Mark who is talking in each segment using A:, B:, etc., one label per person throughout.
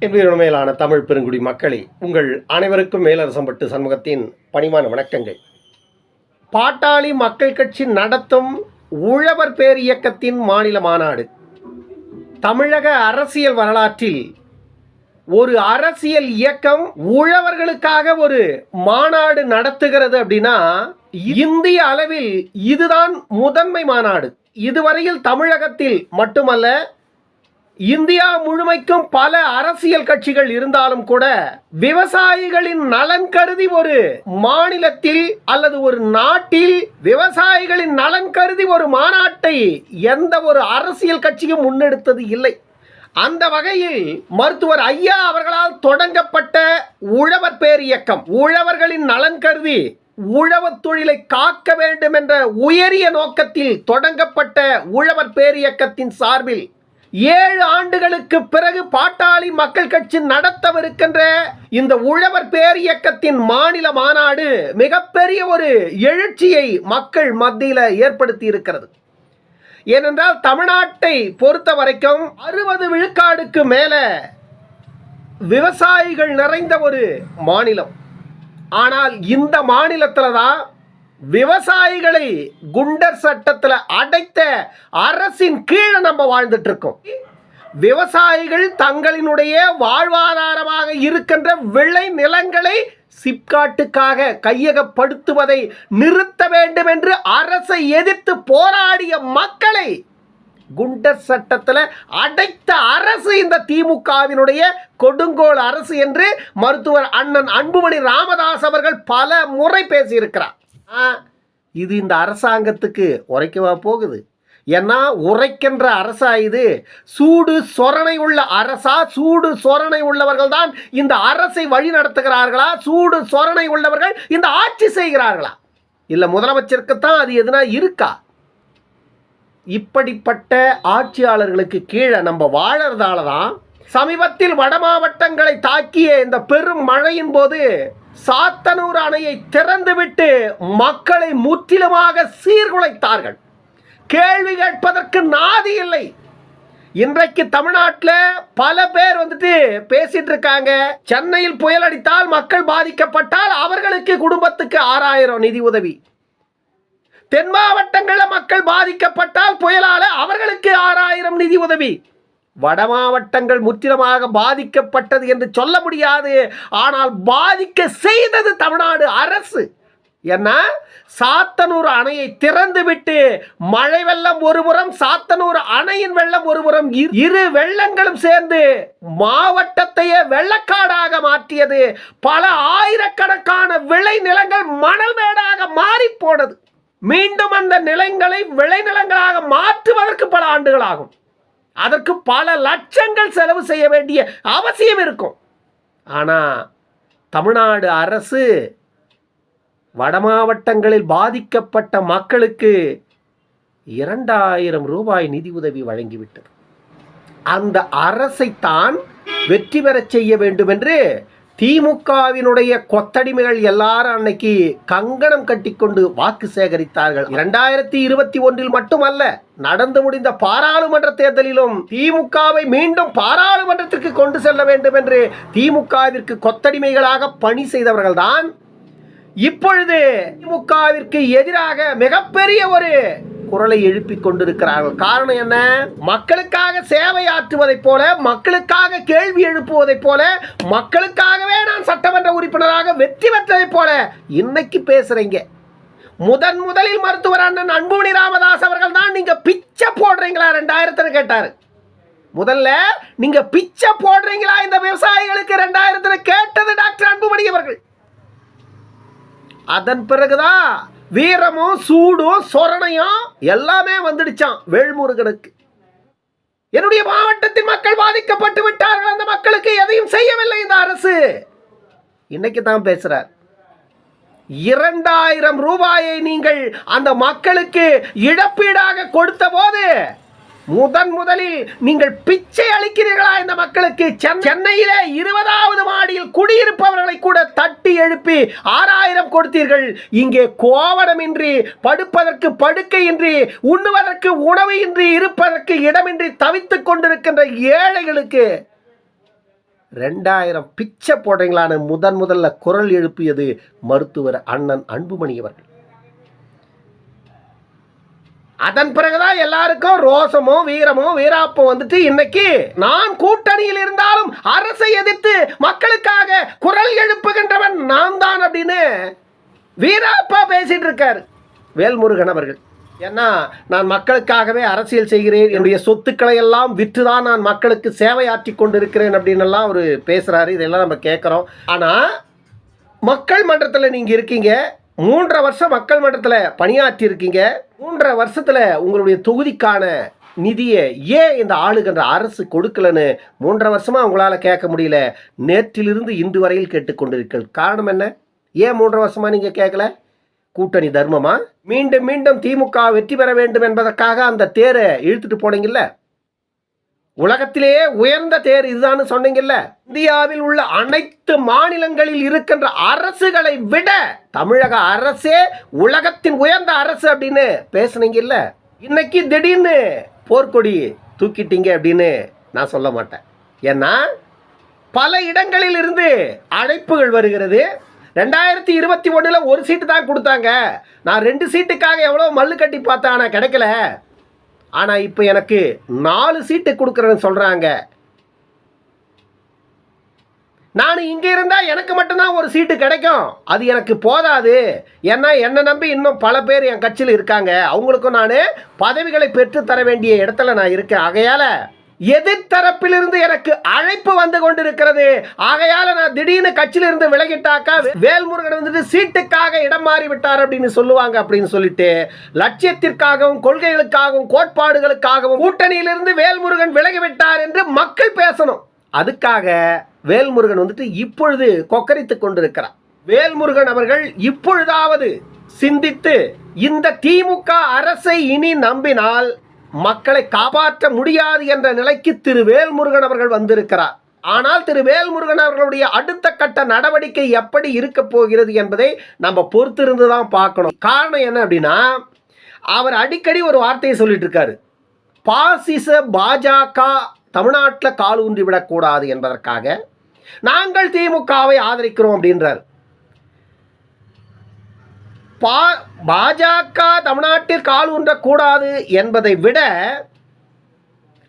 A: என்பதனுமையிலான தமிழ் பெருங்குடி மக்களே உங்கள் அனைவருக்கும் மேலரசம்பட்டு சண்முகத்தின் பணிவான வணக்கங்கள். பாட்டாளி மக்கள் கட்சி நடத்தும் உழவர் பேர் இயக்கத்தின் மாநில மாநாடு. தமிழக அரசியல் வரலாற்றில் ஒரு அரசியல் இயக்கம் உழவர்களுக்காக ஒரு மாநாடு நடத்துகிறது அப்படின்னா இந்திய அளவில் இதுதான் முதன்மை மாநாடு. இதுவரையில் தமிழகத்தில் மட்டுமல்ல இந்தியா முழுமைக்கும் பல அரசியல் கட்சிகள் இருந்தாலும் கூட விவசாயிகளின் நலன் கருதி ஒரு மாநிலத்தில் அல்லது ஒரு நாட்டில் விவசாயிகளின் நலன் கருதி ஒரு மாநாட்டை எந்த ஒரு அரசியல் கட்சியும் முன்னெடுத்தது இல்லை. அந்த வகையில் மருத்துவர் ஐயா அவர்களால் தொடங்கப்பட்ட உழவர் பேர் இயக்கம். உழவர்களின் நலன் கருதி உழவத் தொழிலை காக்க வேண்டும் என்ற உயரிய நோக்கத்தில் தொடங்கப்பட்ட உழவர் பேரியக்கத்தின் சார்பில் ஏழு ஆண்டுகளுக்கு பிறகு பாட்டாளி மக்கள் கட்சி நடத்தவிருக்கின்ற இந்த உழவர் பேர் இயக்கத்தின் மாநில மாநாடு மிகப்பெரிய ஒரு எழுச்சியை மக்கள் மத்தியில் ஏற்படுத்தி இருக்கிறது ஏனென்றால் தமிழ்நாட்டை பொறுத்த வரைக்கும் அறுபது விழுக்காடுக்கு மேல விவசாயிகள் நிறைந்த ஒரு மாநிலம். ஆனால் இந்த மாநிலத்தில் தான் விவசாயிகளை குண்டர் சட்டத்தில் அடைத்த அரசின் கீழே நம்ம வாழ்ந்துட்டு இருக்கோம் விவசாயிகள் தங்களினுடைய வாழ்வாதாரமாக இருக்கின்ற விளை நிலங்களை சிப்காட்டுக்காக கையகப்படுத்துவதை நிறுத்த வேண்டும் என்று அரசை எதிர்த்து போராடிய மக்களை குண்டர் சட்டத்தில் அடைத்த அரசு இந்த திமுகவினுடைய கொடுங்கோல் அரசு என்று மருத்துவர் அண்ணன் அன்புமணி ராமதாஸ் அவர்கள் பல முறை பேசியிருக்கிறார். இது இந்த அரசாங்கத்துக்கு உரைக்கவா போகுது? ஏன்னா உரைக்கின்ற அரசா இது? சூடு சொரணை உள்ள அரசா? சூடு சொரணை உள்ளவர்கள் தான் இந்த அரசை வழி நடத்துகிறார்களா? சூடு சொரணை உள்ளவர்கள் இந்த ஆட்சி செய்கிறார்களா? இல்லை முதலமைச்சருக்குத்தான் அது எதுனா இருக்கா? இப்படிப்பட்ட ஆட்சியாளர்களுக்கு கீழே நம்ம வாழறதால தான் சமீபத்தில் வட மாவட்டங்களை தாக்கிய இந்த பெரும் மழையின் போது சாத்தனூர் அணையை திறந்துவிட்டு மக்களை முற்றிலுமாக சீர்குலைத்தார்கள். கேள்வி கேட்பதற்கு நாதி இல்லை. இன்றைக்கு தமிழ்நாட்டில் பல பேர் வந்துட்டு பேசிட்டு இருக்காங்க. சென்னையில் புயல் அடித்தால் மக்கள் பாதிக்கப்பட்டால் அவர்களுக்கு குடும்பத்துக்கு ஆறாயிரம் நிதி உதவி. தென் மாவட்டங்களில் மக்கள் பாதிக்கப்பட்டால் புயலால் அவர்களுக்கு ஆறாயிரம் நிதி உதவி. வட மாவட்டங்கள் முற்றிலுமாக பாதிக்கப்பட்டது என்று சொல்ல முடியாது. ஆனால் பாதிக்க செய்தது தமிழ்நாடு அரசு. என்ன? சாத்தனூர் அணையை திறந்து விட்டு மழை வெள்ளம் ஒருபுறம் சாத்தனூர் அணையின் வெள்ளம் ஒருபுறம் இரு- இரு வெள்ளங்களும் சேர்ந்து மாவட்டத்தையே வெள்ளக்காடாக மாற்றியது. பல ஆயிரக்கணக்கான விளை நிலங்கள் மணல் மேடாக மாறி போனது மீண்டும் அந்த நிலங்களை விளைநிலங்களாக மாற்றுவதற்கு பல ஆண்டுகள் ஆகும். அதற்கு பல லட்சங்கள் செலவு செய்ய வேண்டிய அவசியம் இருக்கும். ஆனால் தமிழ்நாடு அரசு வட மாவட்டங்களில் பாதிக்கப்பட்ட மக்களுக்கு இரண்டாயிரம் ரூபாய் நிதி உதவி வழங்கிவிட்டது. அந்த அரசைத்தான் வெற்றி பெறச் செய்ய வேண்டும் என்று திமுகவினுடைய கொத்தடிமைகள் எல்லாரும் அன்னைக்கு கங்கணம் கட்டிக்கொண்டு வாக்கு சேகரித்தார்கள். இரண்டாயிரத்தி இருபத்தி ஒன்றில் மட்டுமல்ல நடந்து முடிந்த பாராளுமன்ற தேர்தலிலும் திமுகவை மீண்டும் பாராளுமன்றத்திற்கு கொண்டு செல்ல வேண்டும் என்று திமுகவிற்கு கொத்தடிமைகளாக பணி செய்தவர்கள் தான் இப்பொழுது திமுகவிற்கு எதிராக மிகப்பெரிய ஒரு குரலை எழுப்பி கொண்டிருக்கிறார்கள். காரணம் என்ன? மக்களுக்காக சேவை ஆற்றுவதைப் போல மக்களுக்காக கேள்வி எழுப்புவதைப் போல மக்களுக்காகவே நான் சட்டமன்ற உறுப்பினராக வெற்றி பெற்றதைப் போல இன்னைக்கு பேசுறீங்க. முதன் முதலில் மருத்துவர் அண்ணன் அன்புமணி ராமதாஸ் அவர்கள் தான் நீங்க பிச்சை போடுறீங்களா? ரெண்டாயிரத்துல கேட்டாரு. முதல்ல நீங்க பிச்சை போடுறீங்களா? இந்த விவசாயிகளுக்கு ரெண்டாயிரத்துல கேட்டது டாக்டர் அன்புமணி அவர்கள். அதன் பிறகுதான் வீரமும் சூடும் சொரணையும் எல்லாமே வந்துடுச்சான் வேல்முருகனுக்கு. என்னுடைய மாவட்டத்தின் மக்கள் பாதிக்கப்பட்டு விட்டார்கள். அந்த மக்களுக்கு எதையும் செய்யவில்லை இந்த அரசு. இன்னைக்கு தான் பேசுறார். இரண்டாயிரம் ரூபாயை நீங்கள் அந்த மக்களுக்கு இழப்பீடாக கொடுத்த போது முதன் முதலில் நீங்கள் பிச்சை அளிக்கிறீர்களா இந்த மக்களுக்கு? சென்னையிலே இருபதாவது மாடியில் குடியிருப்பவர்களை கூட தட்டி எழுப்பி ஆறாயிரம் கொடுத்தீர்கள். இங்கே கோவணமின்றி படுப்பதற்கு படுக்கையின்றி உண்ணுவதற்கு உணவு இன்றி இருப்பதற்கு இடமின்றி தவித்துக் கொண்டிருக்கின்ற ஏழைகளுக்கு ரெண்டாயிரம் பிச்சை போடுறீங்களான்னு முதன் முதல்ல குரல் எழுப்பியது மருத்துவர் அண்ணன் அன்புமணி அவர்கள். அதன் பிறகுதான் எல்லாருக்கும் ரோசமோ வீரமோ வீராப்பம் வந்துட்டு இன்னைக்கு நான் கூட்டணியில் இருந்தாலும் அரசை எதிர்த்து மக்களுக்காக குரல் எழுப்புகின்றவன் நான் தான் அப்படின்னு வீராப்பா பேசிட்டு இருக்கார். வேல்முருகன் அவர்கள். ஏன்னா நான் மக்களுக்காகவே அரசியல் செய்கிறேன் என்னுடைய சொத்துக்களை எல்லாம் விற்று தான் நான் மக்களுக்கு சேவையாற்றி கொண்டிருக்கிறேன் அப்படின்னு எல்லாம் அவர் பேசுகிறாரு இதெல்லாம் நம்ம கேட்குறோம். ஆனால் மக்கள் மன்றத்தில் நீங்கள் இருக்கீங்க. மூன்றரை வருஷம் மக்கள் மன்றத்தில் பணியாற்றியிருக்கீங்க. மூன்றரை வருஷத்தில் உங்களுடைய தொகுதிக்கான நிதியை ஏன் இந்த ஆளுகின்ற அரசு கொடுக்கலன்னு மூன்றரை வருஷமாக உங்களால் கேட்க முடியல. நேற்றிலிருந்து இன்று வரையில் கேட்டுக்கொண்டிருக்கள் காரணம் என்ன? ஏன் மூன்றரை வருஷமாக நீங்கள் கேட்கல? கூட்டணி தர்மமா? மீண்டும் மீண்டும் திமுக வெற்றி பெற வேண்டும் என்பதற்காக அந்த தேரை இழுத்துட்டு போனீங்கல்ல? உலகத்திலேயே உயர்ந்த தேர் இதுதான்னு சொன்னீங்கல்ல? இந்தியாவில் உள்ள அனைத்து மாநிலங்களில் இருக்கின்ற அரசுகளை விட தமிழக அரசே உலகத்தின் உயர்ந்த அரசு அப்படின்னு பேசுனீங்கல்ல? இன்னைக்கு திடீர்னு போர்க்கொடி தூக்கிட்டீங்க அப்படின்னு நான் சொல்ல மாட்டேன். ஏன்னா பல இடங்களில் இருந்து அழைப்புகள் வருகிறது. ரெண்டாயிரத்தி இருபத்தி ஒன்றில் ஒரு சீட்டு தான் கொடுத்தாங்க. நான் ரெண்டு சீட்டுக்காக எவ்வளோ மல்லு கட்டி பார்த்தேன் ஆனால் கிடைக்கல. ஆனால் இப்போ எனக்கு நாலு சீட்டு கொடுக்குறேன்னு சொல்கிறாங்க நான் இங்கே இருந்தால் எனக்கு மட்டும்தான் ஒரு சீட்டு கிடைக்கும். அது எனக்கு போதாது. ஏன்னா என்னை நம்பி இன்னும் பல பேர் என் கட்சியில் இருக்காங்க. அவங்களுக்கும் நான் பதவிகளை பெற்று தர வேண்டிய இடத்துல நான் இருக்கேன். ஆகையால் எதிர்த்தரப்பிலிருந்து எனக்கு அழைப்பு வந்து கொண்டிருக்கிறது. ஆகையால நான் திடீர்னு கட்சியிலிருந்து விலகிட்டாக்கா வேல்முருகன் வந்துட்டு சீட்டுக்காக இடம் மாறி விட்டார் அப்படின்னு சொல்லுவாங்க அப்படின்னு சொல்லிட்டு லட்சியத்திற்காகவும் கொள்கைகளுக்காகவும் கோட்பாடுகளுக்காகவும் கூட்டணியிலிருந்து வேல்முருகன் விலகிவிட்டார் என்று மக்கள் பேசணும். அதுக்காக வேல்முருகன் வந்துட்டு இப்பொழுது கொக்கரித்துக் கொண்டிருக்கிறார். வேல்முருகன் அவர்கள் இப்பொழுதாவது சிந்தித்து இந்த திமுக அரசை இனி நம்பினால் மக்களை காப்பாற்ற முடியாது என்ற நிலைக்கு திரு வேல்முருகன் அவர்கள் வந்திருக்கிறார். ஆனால் திரு வேல்முருகன் அவர்களுடைய அடுத்த கட்ட நடவடிக்கை எப்படி இருக்க போகிறது என்பதை நம்ம பொறுத்திருந்து தான் பார்க்கணும். காரணம் என்ன அப்படின்னா அவர் அடிக்கடி ஒரு வார்த்தையை சொல்லிட்டு இருக்காரு. பாசிச பாஜக தமிழ்நாட்டில் கால் ஊன்றி விடக்கூடாது என்பதற்காக நாங்கள் திமுகவை ஆதரிக்கிறோம் அப்படின்றார். பா பாஜக தமிழ்நாட்டில் கால் ஊன்றக்கூடாது என்பதை விட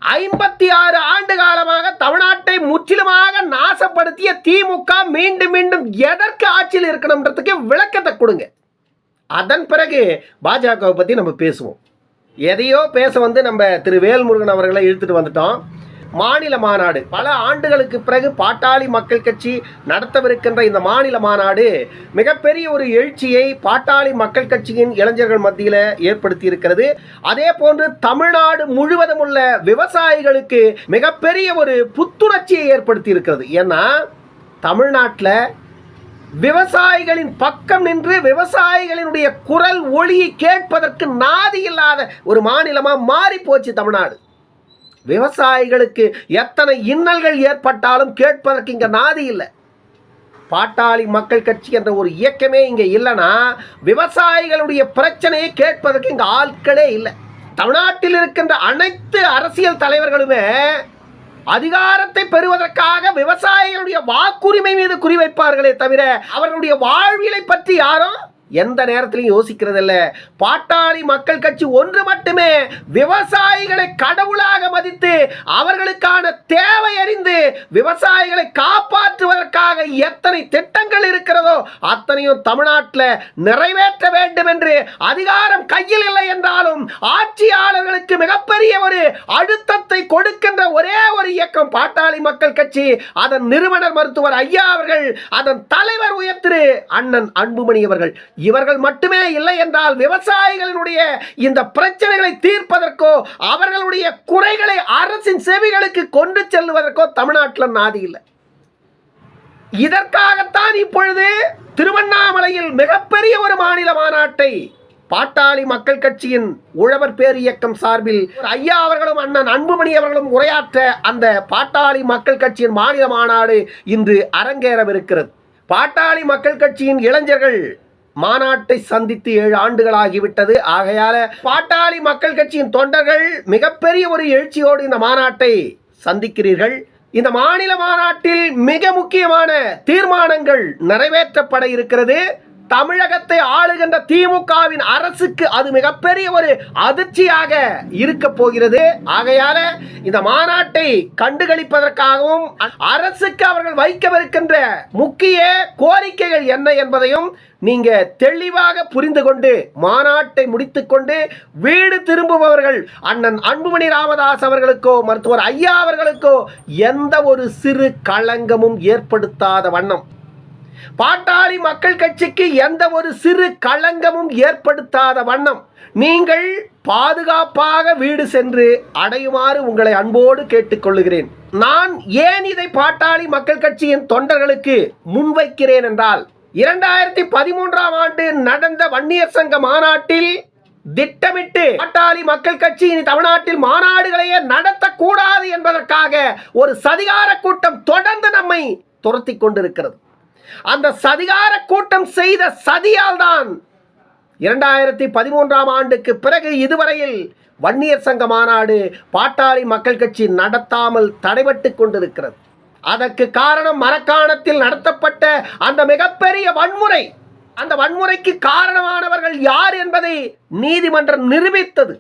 A: ஐம்பத்தி ஆறு ஆண்டு காலமாக தமிழ்நாட்டை முற்றிலுமாக நாசப்படுத்திய திமுக மீண்டும் மீண்டும் எதற்கு ஆட்சியில் இருக்கணுன்றதுக்கு விளக்கத்தை கொடுங்க. அதன் பிறகு பாஜகவை பற்றி நம்ம பேசுவோம். எதையோ பேச வந்து நம்ம திரு வேல்முருகன் அவர்களை இழுத்துட்டு வந்துட்டோம். மாநில மாநாடு. பல ஆண்டுகளுக்கு பிறகு பாட்டாளி மக்கள் கட்சி நடத்தவிருக்கின்ற இந்த மாநில மாநாடு மிகப்பெரிய ஒரு எழுச்சியை பாட்டாளி மக்கள் கட்சியின் இளைஞர்கள் மத்தியில் ஏற்படுத்தி இருக்கிறது அதே போன்று தமிழ்நாடு முழுவதும் உள்ள விவசாயிகளுக்கு மிகப்பெரிய ஒரு புத்துணர்ச்சியை ஏற்படுத்தி இருக்கிறது ஏன்னா தமிழ்நாட்டில் விவசாயிகளின் பக்கம் நின்று விவசாயிகளினுடைய குரல் ஒளியை கேட்பதற்கு நாதி இல்லாத ஒரு மாநிலமாக மாறி போச்சு தமிழ்நாடு. விவசாயிகளுக்கு எத்தனை இன்னல்கள் ஏற்பட்டாலும் கேட்பதற்கு இங்கே நாதி இல்லை. பாட்டாளி மக்கள் கட்சி என்ற ஒரு இயக்கமே இங்கே இல்லைன்னா விவசாயிகளுடைய பிரச்சனையை கேட்பதற்கு இங்கே ஆட்களே இல்லை. தமிழ்நாட்டில் இருக்கின்ற அனைத்து அரசியல் தலைவர்களுமே அதிகாரத்தை பெறுவதற்காக விவசாயிகளுடைய வாக்குரிமை மீது குறிவைப்பார்களே தவிர அவர்களுடைய வாழ்வியலை பற்றி யாரும் எந்த நேரத்திலையும் யோசிக்கிறதில்ல. பாட்டாளி மக்கள் கட்சி ஒன்று மட்டுமே விவசாயிகளை கடவுளாக மதித்து அவர்களுக்கான தேவை அறிந்து விவசாயிகளை காப்பாற்றுவதற்காக எத்தனை திட்டங்கள் இருக்கிறதோ அத்தனையும் தமிழ்நாட்டில் நிறைவேற்ற வேண்டும் என்று அதிகாரம் கையில் இல்லை என்றாலும் ஆட்சியாளர்களுக்கு மிகப்பெரிய ஒரு அழுத்தத்தை கொடுக்கின்ற ஒரே ஒரு இயக்கம் பாட்டாளி மக்கள் கட்சி. அதன் நிறுவனர் மருத்துவர் ஐயா அவர்கள் அதன் தலைவர் உயர்த்திரு அண்ணன் அன்புமணி அவர்கள். இவர்கள் மட்டுமே இல்லை என்றால் விவசாயிகளினுடைய இந்த பிரச்சனைகளை தீர்ப்பதற்கோ அவர்களுடைய குறைகளை அரசின் செவிகளுக்கு கொண்டு செல்வதற்கோ தமிழ்நாட்டில் நாதி இல்லை. இதற்காகத்தான் இப்பொழுது திருவண்ணாமலையில் மிகப்பெரிய ஒரு மாநில மாநாட்டை பாட்டாளி மக்கள் கட்சியின் உழவர் பேர் இயக்கம் சார்பில் ஐயா அவர்களும் அண்ணன் அன்புமணி அவர்களும் உரையாற்ற அந்த பாட்டாளி மக்கள் கட்சியின் மாநில மாநாடு இன்று அரங்கேறவிருக்கிறது. பாட்டாளி மக்கள் கட்சியின் இளைஞர்கள் மாநாட்டை சந்தித்து ஏழு ஆண்டுகளாகிவிட்டது. ஆகையால பாட்டாளி மக்கள் கட்சியின் தொண்டர்கள் மிகப்பெரிய ஒரு எழுச்சியோடு இந்த மாநாட்டை சந்திக்கிறீர்கள். இந்த மாநில மாநாட்டில் மிக முக்கியமான தீர்மானங்கள் நிறைவேற்றப்பட இருக்கிறது. தமிழகத்தை ஆளுகின்ற திமுகவின் அரசுக்கு அது மிகப்பெரிய ஒரு அதிர்ச்சியாக இருக்க போகிறது. ஆகையால இந்த மாநாட்டை கண்டுகளிப்பதற்காகவும் அரசுக்கு அவர்கள் வைக்கவிருக்கின்ற முக்கிய கோரிக்கைகள் என்ன என்பதையும் நீங்க தெளிவாக புரிந்து கொண்டு மாநாட்டை முடித்துக்கொண்டு வீடு திரும்புபவர்கள் அண்ணன் அன்புமணி ராமதாஸ் அவர்களுக்கோ மருத்துவர் ஐயா அவர்களுக்கோ எந்த ஒரு சிறு களங்கமும் ஏற்படுத்தாத வண்ணம். பாட்டாளி மக்கள் கட்சிக்கு எந்த ஒரு சிறு களங்கமும் ஏற்படுத்தாத வண்ணம். நீங்கள் பாதுகாப்பாக வீடு சென்று அடையுமாறு உங்களை அன்போடு கேட்டுக்கொள்ளுகிறேன். நான் ஏன் இதை பாட்டாளி மக்கள் கட்சியின் தொண்டர்களுக்கு முன்வைக்கிறேன் என்றால் இரண்டாயிரத்தி பதிமூன்றாம் ஆண்டு நடந்த வன்னியர் சங்க மாநாட்டில் திட்டமிட்டு பாட்டாளி மக்கள் கட்சி இனி தமிழ்நாட்டில் மாநாடுகளையே நடத்தக்கூடாது என்பதற்காக ஒரு சதிகார கூட்டம் தொடர்ந்து நம்மை துரத்தி கொண்டிருக்கிறது. அந்த சதிகார கூட்டம் செய்த சதியால் தான் இரண்டாயிரத்தி பதிமூன்றாம் ஆண்டுக்கு பிறகு இதுவரையில் வன்னியர் சங்க மாநாடு பாட்டாளி மக்கள் கட்சி நடத்தாமல் தடைபட்டு கொண்டிருக்கிறது. அதற்கு காரணம் மரக்காணத்தில் நடத்தப்பட்ட அந்த மிகப்பெரிய வன்முறை. அந்த வன்முறைக்கு காரணமானவர்கள் யார் என்பதை நீதிமன்றம் நிரூபித்தது.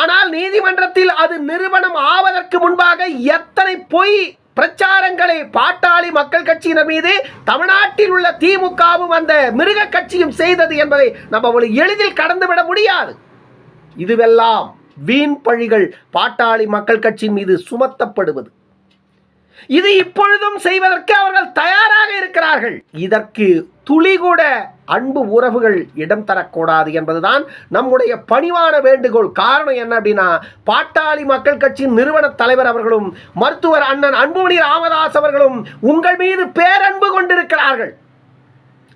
A: ஆனால் நீதிமன்றத்தில் அது நிறுவனம் ஆவதற்கு முன்பாக எத்தனை பொய் பிரச்சாரங்களை பாட்டாளி மக்கள் கட்சியினர் மீது தமிழ்நாட்டில் உள்ள திமுகவும் அந்த மிருக கட்சியும் செய்தது என்பதை நம்ம அவ்வளவு எளிதில் கடந்துவிட முடியாது. இதுவெல்லாம் வீண் பழிகள் பாட்டாளி மக்கள் கட்சியின் மீது சுமத்தப்படுவது. இது இப்பொழுதும் செய்வதற்கு அவர்கள் தயாராக இருக்கிறார்கள். இதற்கு துளி கூட அன்பு உறவுகள் இடம் தரக்கூடாது என்பதுதான் நம்முடைய பணிவான வேண்டுகோள். காரணம் என்ன அப்படின்னா பாட்டாளி மக்கள் கட்சியின் நிறுவன தலைவர் அவர்களும் மருத்துவர் அண்ணன் அன்புமணி ராமதாஸ் அவர்களும் உங்கள் மீது பேரன்பு கொண்டிருக்கிறார்கள்.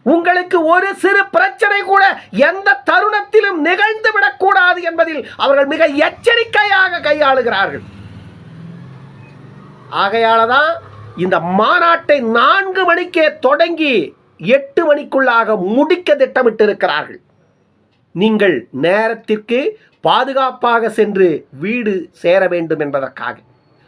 A: உங்களுக்கு ஒரு சிறு பிரச்சனை கூட எந்த தருணத்திலும் நிகழ்ந்து விடக்கூடாது என்பதில் அவர்கள் மிக எச்சரிக்கையாக கையாளுகிறார்கள். ஆகையால தான் இந்த மாநாட்டை நான்கு மணிக்கே தொடங்கி எட்டு மணிக்குள்ளாக முடிக்க திட்டமிட்டிருக்கிறார்கள். நீங்கள் நேரத்திற்கு பாதுகாப்பாக சென்று வீடு சேர வேண்டும் என்பதற்காக.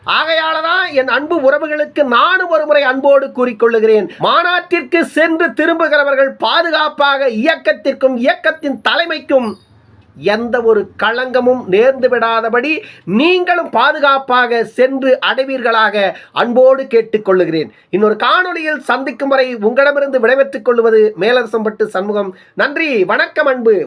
A: ஆகையால தான் என் அன்பு உறவுகளுக்கு நானும் ஒரு முறை அன்போடு கூறிக்கொள்ளுகிறேன். மாநாட்டிற்கு சென்று திரும்புகிறவர்கள் பாதுகாப்பாக இயக்கத்திற்கும் இயக்கத்தின் தலைமைக்கும் எந்த ஒரு களங்கமும் நேர்ந்து விடாதபடி நீங்களும் பாதுகாப்பாக சென்று அடைவீர்களாக அன்போடு கேட்டுக்கொள்ளுகிறேன். இன்னொரு காணொளியில் சந்திக்கும் வரை உங்களிடமிருந்து விடைபெற்றுக் கொள்வது மேலரசம்பட்டு சண்முகம். நன்றி வணக்கம் அன்பு.